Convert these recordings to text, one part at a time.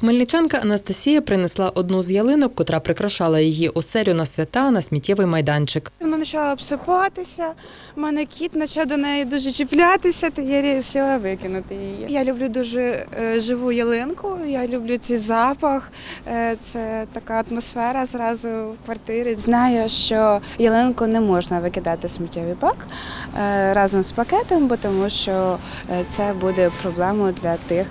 Хмельничанка Анастасія принесла одну з ялинок, котра прикрашала її оселю на свята на сміттєвий майданчик. Вона почала обсипатися, в мене кіт почав до неї дуже чіплятися, то я вирішила викинути її. Я люблю дуже е, живу ялинку, я люблю цей запах, е, це така атмосфера зразу в квартирі. Знаю, що ялинку не можна викидати в сміттєвий бак е, разом з пакетом, бо тому що це буде проблемою для тих,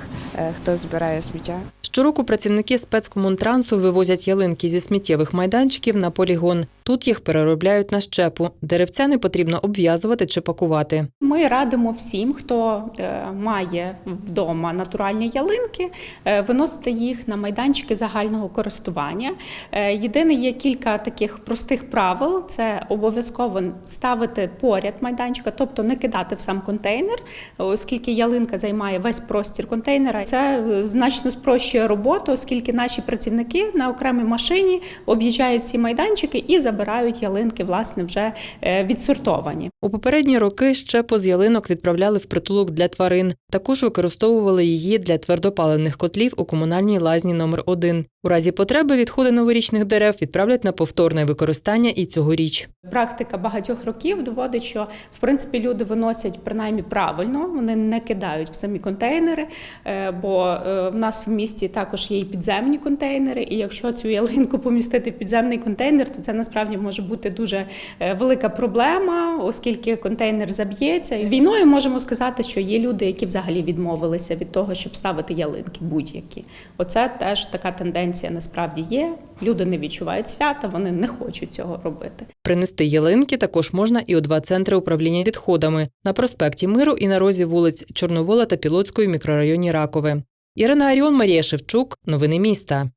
хто збирає сміття. Щороку працівники спецкомунтрансу вивозять ялинки зі сміттєвих майданчиків на полігон. Тут їх переробляють на щепу. Деревця не потрібно обв'язувати чи пакувати. Ми радимо всім, хто е, має вдома натуральні ялинки, е, виносити їх на майданчики загального користування. Е, Єдине є кілька таких простих правил: це обов'язково ставити поряд майданчика, тобто не кидати в сам контейнер, оскільки ялинка займає весь простір контейнера. Це значно спрощує роботу, оскільки наші працівники на окремій машині об'їжджають ці майданчики і забирають ялинки, власне, вже е, відсортовані. У попередні роки щепу з ялинок відправляли в притулок для тварин. Також використовували її для твердопаливних котлів у комунальній лазні номер 1 У разі потреби відходи новорічних дерев відправлять на повторне використання і цьогоріч. Практика багатьох років доводить, що в принципі люди виносять принаймні правильно, вони не кидають в самі контейнери, е, бо е, в нас в місті також є і підземні контейнери. І якщо цю ялинку помістити в підземний контейнер, то це насправді може бути дуже е, велика проблема, оскільки контейнер заб'ється. З війною можемо сказати, що є люди, які взагалі відмовилися від того, щоб ставити ялинки будь-які. Оце теж така тенденція насправді є. Люди не відчувають свята, вони не хочуть цього робити. Принести ялинки також можна і у два центри управління відходами на проспекті Миру і на розі вулиць Чорновола та Пілоцької в мікрорайоні Ракове. Ірина Аріон, Марія Шевчук. Новини міста.